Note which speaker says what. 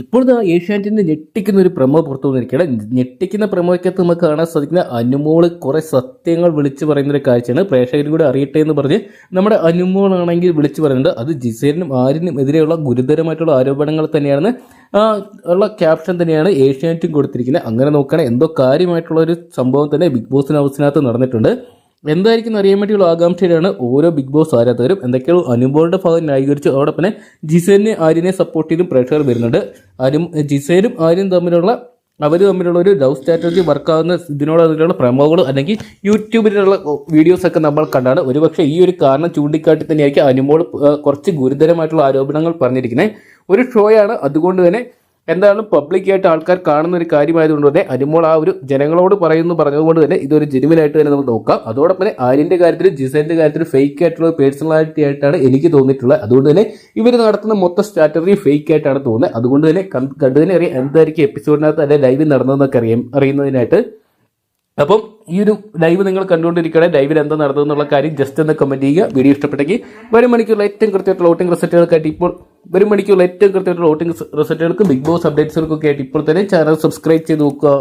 Speaker 1: ഇപ്പോഴത്തെ ഏഷ്യാനെറ്റിന്റെ ഞെട്ടിക്കുന്ന ഒരു പ്രമോ പുറത്തു വന്നിരിക്കുകയാണ്. ഞെട്ടിക്കുന്ന പ്രമോയ്ക്കകത്ത് നമുക്ക് കാണാൻ സാധിക്കുന്ന അനുമോൾ കുറേ സത്യങ്ങൾ വിളിച്ചു പറയുന്ന ഒരു കാഴ്ചയാണ്. പ്രേക്ഷകരും കൂടെ അറിയട്ടെ എന്ന് പറഞ്ഞ് നമ്മുടെ അനുമോളാണെങ്കിൽ വിളിച്ചു പറയുന്നുണ്ട്. അത് ജിസേലിനും ആരിനും എതിരെയുള്ള ഗുരുതരമായിട്ടുള്ള ആരോപണങ്ങൾ തന്നെയാണ്. ഉള്ള ക്യാപ്ഷൻ തന്നെയാണ് ഏഷ്യാനെറ്റും കൊടുത്തിരിക്കുന്നത്. അങ്ങനെ നോക്കുകയാണെങ്കിൽ എന്തോ കാര്യമായിട്ടുള്ള ഒരു സംഭവം തന്നെ ബിഗ് ബോസിന് ഹൗസിനകത്ത് നടന്നിട്ടുണ്ട്. എന്തായിരിക്കും അറിയാൻ വേണ്ടിയുള്ള ആകാംക്ഷയിലാണ് ഓരോ ബിഗ് ബോസ് ആരാധകരും. എന്തൊക്കെയുള്ള അനുഭവങ്ങളുടെ ഭാഗം ന്യായീകരിച്ചു. അതോടൊപ്പം തന്നെ ജിസേലിനെ ആര്യനെ സപ്പോർട്ട് ചെയ്തും പ്രേക്ഷകർ വരുന്നുണ്ട്. ആരും ജിസേലും ആര്യനും തമ്മിലുള്ള അവർ തമ്മിലുള്ള ഒരു ലവ് സ്ട്രാറ്റജി വർക്കാവുന്ന ഇതിനോട് അതിലുള്ള പ്രമോകൾ അല്ലെങ്കിൽ യൂട്യൂബിലുള്ള വീഡിയോസ് ഒക്കെ നമ്മൾ കണ്ടാണ്. ഒരുപക്ഷെ ഈ ഒരു കാരണം ചൂണ്ടിക്കാട്ടി തന്നെയായിരിക്കും അനുമോൾ കുറച്ച് ഗുരുതരമായിട്ടുള്ള ആരോപണങ്ങൾ പറഞ്ഞിരിക്കുന്നത്. ഒരു ഷോയാണ് അതുകൊണ്ട് തന്നെ എന്തായാലും പബ്ലിക്കായിട്ട് ആൾക്കാർ കാണുന്ന ഒരു കാര്യമായതുകൊണ്ട് തന്നെ അനുമോൾ ആ ഒരു ജനങ്ങളോട് പറയുന്നു പറഞ്ഞതുകൊണ്ട് തന്നെ ഇതൊരു ജെനുവിനായിട്ട് തന്നെ നമുക്ക് നോക്കാം. അതോടൊപ്പം തന്നെ ആര്യന്റെ കാര്യത്തിൽ ജിസൈന്റെ കാര്യത്തിൽ ഫേക്ക് ആയിട്ടുള്ള പേഴ്സണാലിറ്റി ആയിട്ടാണ് എനിക്ക് തോന്നിയിട്ടുള്ളത്. അതുകൊണ്ട് തന്നെ ഇവർ നടത്തുന്ന മൊത്തം സ്ട്രാറ്റജി ഫേക്ക് ആയിട്ടാണ് തോന്നുന്നത്. അതുകൊണ്ട് തന്നെ കണ്ട് തന്നെ അറിയാം എന്തായിരിക്കും എപ്പിസോഡിനകത്ത് അല്ലെ ലൈവിൽ നടന്നതെന്നൊക്കെ അറിയാം അറിയുന്നതിനായിട്ട് അപ്പം ഈ ഒരു ലൈവ് നിങ്ങൾ കണ്ടുകൊണ്ടിരിക്കണേ ലൈവിൽ എന്താ നടന്നതെന്നുള്ള കാര്യം ജസ്റ്റ് ഒന്ന് കമന്റ് ചെയ്യുക. വീഡിയോ ഇഷ്ടപ്പെട്ടെങ്കിൽ വരും മണിക്കുള്ള ഏറ്റവും കൃത്യമായിട്ടുള്ള വോട്ടിംഗ് റിസൾട്ടുകൾക്കായിട്ട് ഇപ്പോൾ വരും മണിക്കുള്ള ഏറ്റവും കൃത്യമായിട്ടുള്ള വോട്ടിംഗ് റിസൾട്ടുകൾക്കും ബിഗ് ബോസ് അപ്ഡേറ്റ്സുകൾക്കൊക്കെ ആയിട്ട് ഇപ്പോൾ തന്നെ ചാനൽ സബ്സ്ക്രൈബ് ചെയ്ത് നോക്കുക.